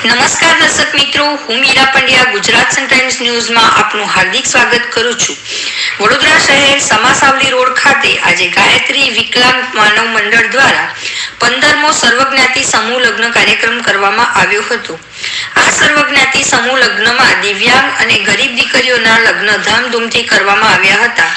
નમસ્કાર દર્શક મિત્રો, હું મીરા પંડ્યા ગુજરાત સન ટાઈમ્સ ન્યૂઝમાં આપનું હાર્દિક સ્વાગત કરું છું. વડોદરા શહેર સમાસાવલી રોડ ખાતે આજે ગાયત્રી વિકલાંગ માનવ મંડળ દ્વારા પંદરમો સર્વજ્ઞાતિ સમૂહ લગ્ન કાર્યક્રમ કરવામાં આવ્યો હતો. આ સર્વજ્ઞાતિ સમૂહ લગ્નમાં દિવ્યાંગ અને ગરીબ દીકરીઓના લગ્ન ધામધૂમથી કરવામાં આવ્યા હતા.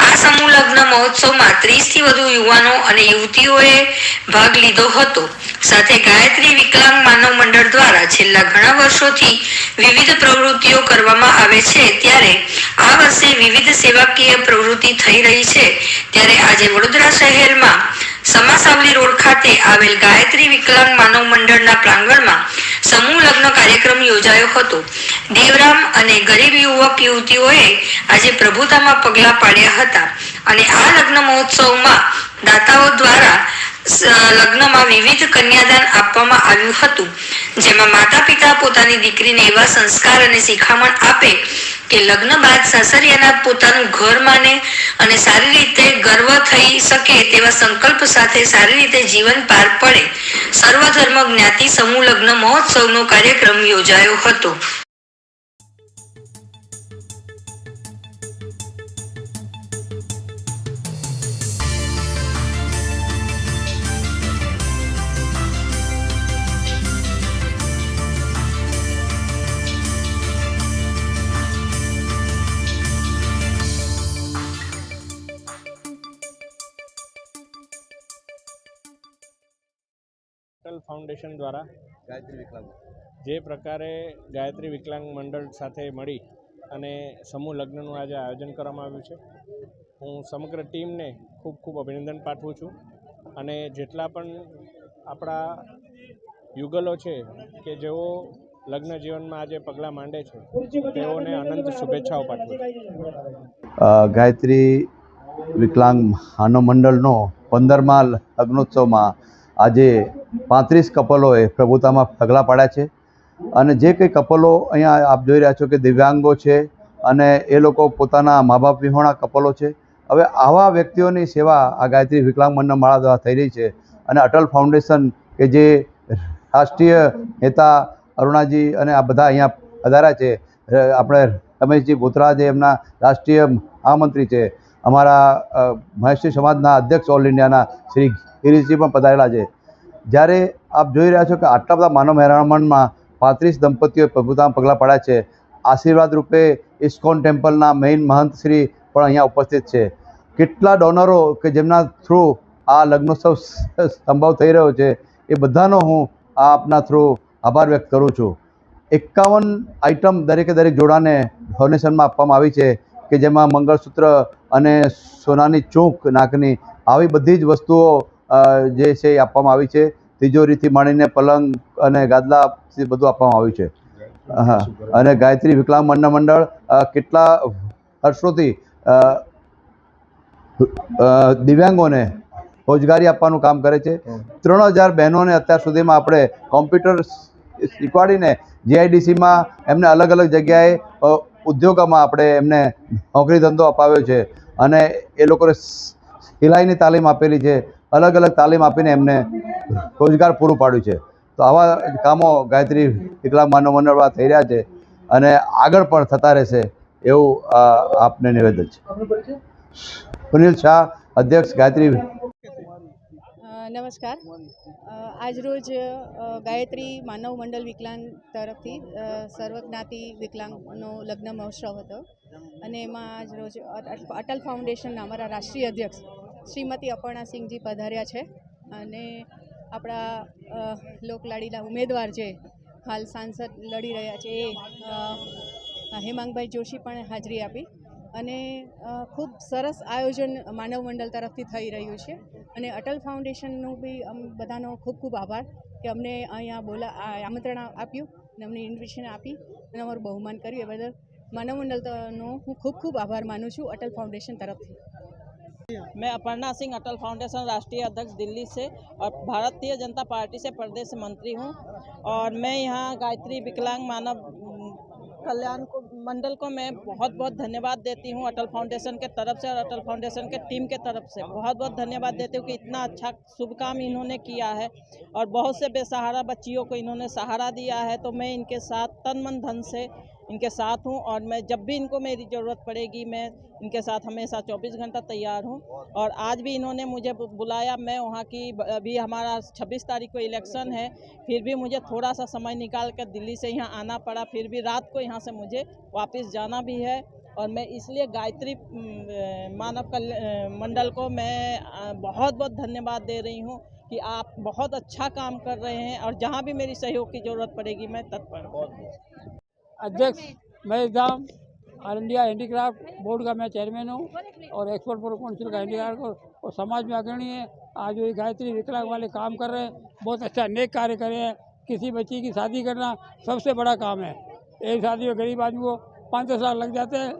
આ સમૂહ લગ્ન મહોત્સવમાં ત્રીસથી વધુ યુવાનો અને યુવતીઓએ ભાગ લીધો હતો. સાથે ગાયત્રી વિકલાંગ માનવ મંડળ દ્વારા છેલ્લા ઘણા વર્ષોથી વિવિધ પ્રવૃત્તિઓ કરવામાં આવે છે. ત્યારે આ વર્ષે વિવિધ સેવાકીય પ્રવૃત્તિ થઈ રહી છે. ત્યારે આજે વડોદરા શહેરમાં સમાસાવલી રોડ ખાતે આવેલ ગાયત્રી વિકલાંગ માનવ મંડળના પ્રાંગણમાં સમૂહ લગ્ન કાર્યક્રમ યોજાયો હતો. દેવરામ અને ગરીબ યુવક યુવતીઓએ આજે પ્રભુતામાં પગલાં પાડ્યા હતા અને આ લગ્ન મહોત્સવમાં દાતાઓ દ્વારા લગ્નમાં વિવિધ કન્યાદાન આપવામાં આવ્યું હતું. જેમાં માતા પિતા પોતાની દીકરીને એવા સંસ્કાર અને શિખામણ આપે કે લગ્ન બાદ સાસરિયાના પોતાનું ઘર માને અને સારી રીતે ગર્વ થઈ શકે તેવા સંકલ્પ સાથે સારી રીતે જીવન પાર પડે. સર્વધર્મ જ્ઞાતિ સમૂહ લગ્ન મહોત્સવનો કાર્યક્રમ યોજાયો હતો. અટલ ફાઉન્ડેશન દ્વારા ગાયત્રી વિકલાંગ. જે પ્રકારે ગાયત્રી વિકલાંગ મંડળ સાથે મળી અને સમૂહ લગ્નનું આજે આયોજન કરવામાં આવ્યું છે. હું સમગ્ર ટીમને ખૂબ ખૂબ અભિનંદન પાઠવું છું અને જેટલા પણ આપણા યુગલો છે કે જેઓ લગ્ન જીવનમાં આજે પગલાં માંડે છે તેઓને અનંત શુભેચ્છાઓ પાઠવું છું. ગાયત્રી વિકલાંગ માનવ મંડળનો પંદરમા લગ્નોત્સવમાં આજે પાંત્રીસ કપલોએ પ્રભુતામાં પગલાં પાડ્યા છે. અને જે કંઈ કપલો અહીંયા આપ જોઈ રહ્યા છો કે દિવ્યાંગો છે અને એ લોકો પોતાના મા બાપ વિહોણા કપલો છે. હવે આવા વ્યક્તિઓની સેવા આ ગાયત્રી વિકલાંગ મંડળ માળા દ્વારા થઈ રહી છે. અને અટલ ફાઉન્ડેશન કે જે રાષ્ટ્રીય નેતા અરુણાજી અને આ બધા અહીંયા પધાર્યા છે. આપણે રમેશજી બોત્રા જે એમના રાષ્ટ્રીય મહામંત્રી છે. અમારા અ, સમાજના અધ્યક્ષ ઓલ ઇન્ડિયાના શ્રી ગિરીશજી પણ પધારેલા છે. જ્યારે આપ જોઈ રહ્યા છો કે આટલા બધા માનવ મહેરામણમાં પાંત્રીસ દંપતીઓએ પ્રભુતામાં પગલાં પાડ્યા છે, આશીર્વાદ રૂપે ઇસ્કોન ટેમ્પલના મેઇન મહંત શ્રી પણ અહીંયા ઉપસ્થિત છે. કેટલા ડોનરો કે જેમના થ્રુ આ લગ્નોત્સવ સંભવ થઈ રહ્યો છે, એ બધાનો હું આપના થ્રુ આભાર વ્યક્ત કરું છું. એકાવન આઇટમ દરેકે દરેક જોડાને ડોનેશનમાં આપવામાં આવી છે, કે જેમાં મંગળસૂત્ર અને સોનાની ચૂંક નાકની, આવી બધી જ વસ્તુઓ જે છે એ આપવામાં આવી છે. તિજોરીથી માંડીને પલંગ અને ગાદલા બધું આપવામાં આવ્યું છે. હા. અને ગાયત્રી વિકલાંગ મંડળ મંડળ કેટલા વર્ષોથી દિવ્યાંગોને રોજગારી આપવાનું કામ કરે છે. ત્રણ હજાર બહેનોને અત્યાર સુધીમાં આપણે કોમ્પ્યુટર શીખવાડીને જીઆઈડીસીમાં એમને અલગ અલગ જગ્યાએ ઉદ્યોગોમાં આપણે એમને નોકરી ધંધો અપાવ્યો છે. અને એ લોકોને સિલાઈની તાલીમ આપેલી છે. અલગ અલગ તાલીમ આપીને એમને રોજગાર પૂરું પાડ્યું છે. તો આવા કામો ગાયત્રી વિકલાંગ માનવ મંડળ થઈ રહ્યા છે અને આગળ પણ થતા રહેશે એવું આપને નિવેદન છે. સુનિલ શાહ, અધ્યક્ષ ગાયત્રી નમસ્કાર. આજરોજ ગાયત્રી માનવ મંડળ વિકલાંગ તરફથી સર્વજ્ઞાતિ વિકલાંગનો લગ્ન મહોત્સવ હતો. અને એમાં આજરોજ અટલ ફાઉન્ડેશનના અમારા રાષ્ટ્રીય અધ્યક્ષ શ્રીમતી અપર્ણા સિંહજી પધાર્યા છે અને આપણા લોકલાડીલા ઉમેદવાર જે હાલ સાંસદ લડી રહ્યા છે એ હેમાંગભાઈ જોશી પણ હાજરી આપી અને ખૂબ સરસ આયોજન માનવ મંડળ તરફથી થઈ રહ્યું છે અને અટલ ફાઉન્ડેશનનું બી બધાનો ખૂબ ખૂબ આભાર કે અમને અહીંયા બોલા આમંત્રણ આપ્યું અને અમને ઇન્વિટેશન આપી અને અમારું બહુમાન કર્યું. એ બદલ માનવ મંડળનો હું ખૂબ ખૂબ આભાર માનું છું અટલ ફાઉન્ડેશન તરફથી. मैं अपर्णा सिंह अटल फाउंडेशन राष्ट्रीय अध्यक्ष दिल्ली से और भारतीय जनता पार्टी से प्रदेश मंत्री हूँ और मैं यहाँ गायत्री विकलांग मानव कल्याण को मंडल को मैं बहुत बहुत धन्यवाद देती हूँ अटल फाउंडेशन के तरफ़ से और अटल फाउंडेशन के टीम के तरफ़ से। बहुत बहुत धन्यवाद देती हूँ कि इतना अच्छा शुभ काम इन्होंने किया है और बहुत से बेसहारा बच्चियों को इन्होंने सहारा दिया है। तो मैं इनके साथ तन मन धन से इनके साथ हूँ और मैं जब भी इनको मेरी ज़रूरत पड़ेगी, मैं इनके साथ हमेशा 24 घंटा तैयार हूँ। और आज भी इन्होंने मुझे बुलाया, मैं वहाँ की अभी हमारा 26 तारीख को इलेक्शन है, फिर भी मुझे थोड़ा सा समय निकाल कर दिल्ली से यहाँ आना पड़ा, फिर भी रात को यहाँ से मुझे वापस जाना भी है। और मैं इसलिए गायत्री मानव कल्याण मंडल को मैं बहुत बहुत धन्यवाद दे रही हूँ कि आप बहुत अच्छा काम कर रहे हैं और जहाँ भी मेरी सहयोग की ज़रूरत पड़ेगी, मैं तत्पर हूँ। अध्यक्ष Mahesh Dham all India handicraft board का मैं चेयरमैन हूँ और एक्सपोर्ट प्रो काउंसिल का हैंडीक्राफ्ट और, समाज में अग्रणी है। आज वो गायत्री विकलांग वाले काम कर रहे हैं। बहुत अच्छा नेक कार्य कर रहे हैं। किसी बच्ची की शादी करना सबसे बड़ा काम है। एक शादी में गरीब आदमी को पाँच दस लाख लग जाते हैं।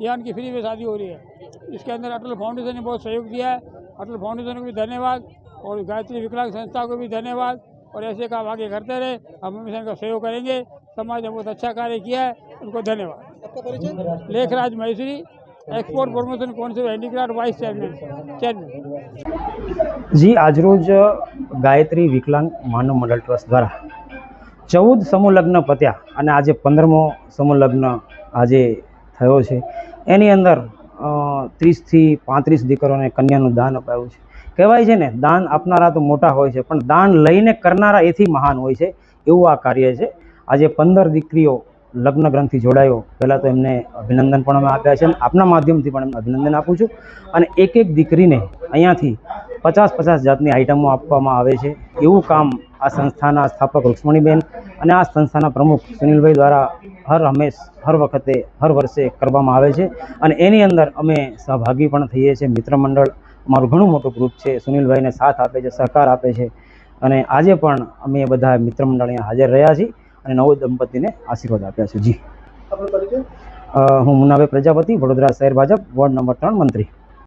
या उनकी फ्री में शादी हो रही है। इसके अंदर अटल फाउंडेशन ने बहुत सहयोग दिया है। अटल फाउंडेशन को भी धन्यवाद और गायत्री विकलांग संस्था को भी धन्यवाद। और ऐसे काम आगे करते रहे हम हमेशा इनका सहयोग करेंगे समाज ने बहुत अच्छा कार्य किया है उनको धन्यवाद Lekhraj Maheshwari export promotion council handicraft vice chairman chairman ji આજરોજ ગાયત્રી વિકલાંગ માનવ મંડળ ટ્રસ્ટ દ્વારા ચૌદ સમૂહ લગ્ન પત્યા અને આજે પંદરમો સમૂહ લગ્ન આજે થયો છે એની અંદર અ, ત્રીસથી પાંત્રીસ દીકરીઓને કન્યાનું દાન અપાયું છે કહેવાય છે ને, દાન આપનારા તો મોટા હોય છે, પણ દાન લઈને કરનારા એથી મહાન હોય છે, એવું આ કાર્ય છે. આજે પંદર દીકરીઓ લગ્ન ગ્રંથથી જોડાયો. પહેલાં તો એમને અભિનંદન પણ અમે આપ્યા છે આપના માધ્યમથી પણ એમને અભિનંદન આપું છું. અને એક એક દીકરીને અહીંયાથી પચાસ પચાસ જાતની આઇટમો આપવામાં આવે છે. એવું કામ આ સંસ્થાના સ્થાપક રૂક્ષ્મણીબેન અને આ સંસ્થાના પ્રમુખ સુનિલભાઈ દ્વારા હર હંમેશ, હર વખતે, હર વર્ષે કરવામાં આવે છે. અને એની અંદર અમે સહભાગી પણ થઈએ છીએ, મિત્ર મંડળ અમારું ઘણું મોટું ગ્રુપ છે. સુનિલભાઈને સાથ આપે છે સહકાર આપે છે. અને આજે પણ અમે બધા મિત્ર મંડળ અહીંયા હાજર રહ્યા છીએ અને નવ દંપતીને આશીર્વાદ આપ્યા છે. જી. હું મુન્નાભાઈ પ્રજાપતિ વડોદરા શહેર ભાજપ વોર્ડ નંબર ત્રણ મંત્રી.